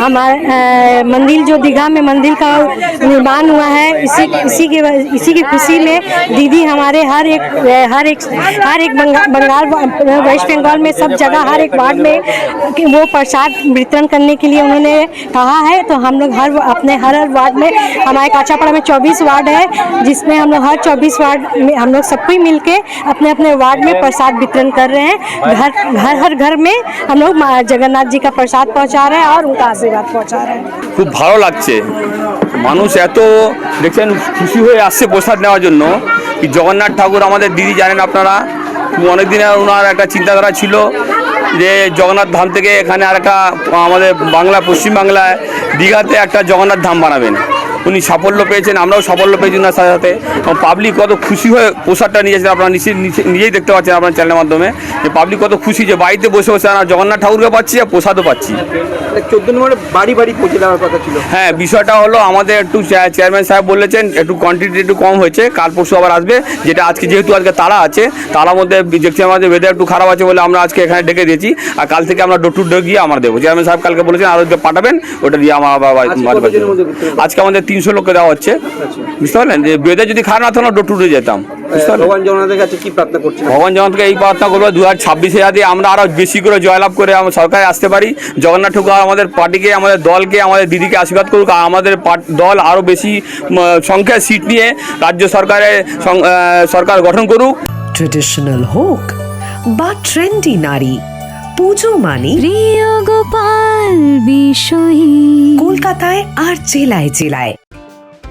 हमारे मंदिर जो दीघा में मंदिर का निर्माण हुआ है, इसी इसी के इसी की खुशी में दीदी हमारे हर एक हर एक हर एक बंगा- बंगाल, वेस्ट बंगाल में सब जगह, हर एक वार्ड में वो प्रसाद वितरण करने के लिए उन्होंने कहा है। तो हम लोग हर, अपने हर हर वार्ड में, हमारे काचापाड़ा में 24 वार्ड है, जिसमें हम लोग हर 24 वार्ड में हम लोग सबको मिल के अपने अपने वार्ड में प्रसाद वितरण कर रहे हैं। घर हर हर घर में हम लोग जगन्नाथ जी का प्रसाद पहुँचा रहे हैं और उनका आशीर्वाद पहुंचा रहे हैं খুব ভালো লাগছে মানুষ এত দেখছেন খুশি হয়ে আসছে প্রসাদ নেওয়ার জন্য কি জগন্নাথ ঠাকুর আমাদের দিদি জানেন আপনারা অনেক দিনে ওনার একটা চিন্তাধারা ছিল যে জগন্নাথ ধাম থেকে এখানে আর একটা আমাদের বাংলা পশ্চিমবাংলায় দীঘাতে একটা জগন্নাথ ধাম বানাবেন উনি সাফল্য পেয়েছেন আমরাও সাফল্য পেয়েছি ওনার সাথে সাথে। পাবলিক কত খুশি হয়ে প্রসাদটা নিয়েছেন আপনারা নিজেই দেখতে পাচ্ছেন আপনার চ্যানেলের মাধ্যমে যে পাবলিক কত খুশি যে বাড়িতে বসে বসে আমরা জগন্নাথ ঠাকুরকে পাচ্ছি আর প্রসাদও পাচ্ছি। চোদ্দ নম্বরে বাড়ি বাড়ি পৌঁছে দেওয়ার কথা ছিল। হ্যাঁ বিষয়টা হলো আমাদের একটু চেয়া- চেয়ারম্যান সাহেব বলেছেন একটু কোয়ান্টিটি একটু কম হয়েছে কাল পরশু আবার আসবে যেটা আজকে যেহেতু আজকে তারা আছে তারার মধ্যে দেখছি আমাদের ওয়েদার একটু খারাপ আছে বলে আমরা আজকে এখানে ডেকে দিয়েছি আর কাল থেকে আমরা ডোর টু ডোর গিয়ে আমরা দেবো। চেয়ারম্যান সাহেব কালকে বলেছেন আরও যে পাঠাবেন ওটা দিয়ে আমার আবার? আজকে আমাদের তিনশো লোককে দেওয়া হচ্ছে। বুঝতে পারলেন? যে বেদে যদি খারাপ না থাকলে ডোর টু ডোর যেতাম ভগবান জগন্নাথের কাছে কি প্রার্থনা করছেন ভগবান জগন্নাথকে এই প্রার্থনা করব দু হাজার ছাব্বিশে যাতে আমরা আরও বেশি করে জয়লাভ করে আমরা সরকারে আসতে পারি। জগন্নাথ ঠাকুর আমাদের পার্টিকে আমাদের দলকে আমাদের দিদিকে আশীর্বাদ করুক আমাদের পার্ট- দল আরও বেশি সংখ্যায় সিট নিয়ে রাজ্য সরকারে সরকার গঠন করুক। ট্রেডিশনাল হোক বা ট্রেন্ডি নারী পুজো মানে প্রিয় গোপাল বিষয়ী। কলকাতায় আর জেলায় জেলায়।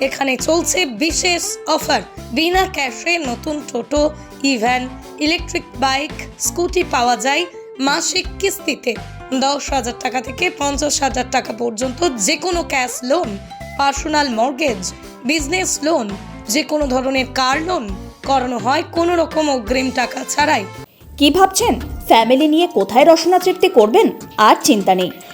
এখানে চলছে বিশেষ অফার। বিনা ক্যাশে নতুন টোটো, e van, electric bike, scooty পাওয়া যায় মাসিক কিস্তিতে। দশ হাজার টাকা থেকে পঞ্চাশ হাজার টাকা পর্যন্ত যে কোনো cash loan, personal mortgage, business loan যে কোনো ধরনের কার লোন করানো হয় কোনো রকম অগ্রিম টাকা ছাড়াই। কি ভাবছেন? ফ্যামিলি নিয়ে কোথায় রসনা তৃপ্তি করবেন? আর চিন্তা নেই।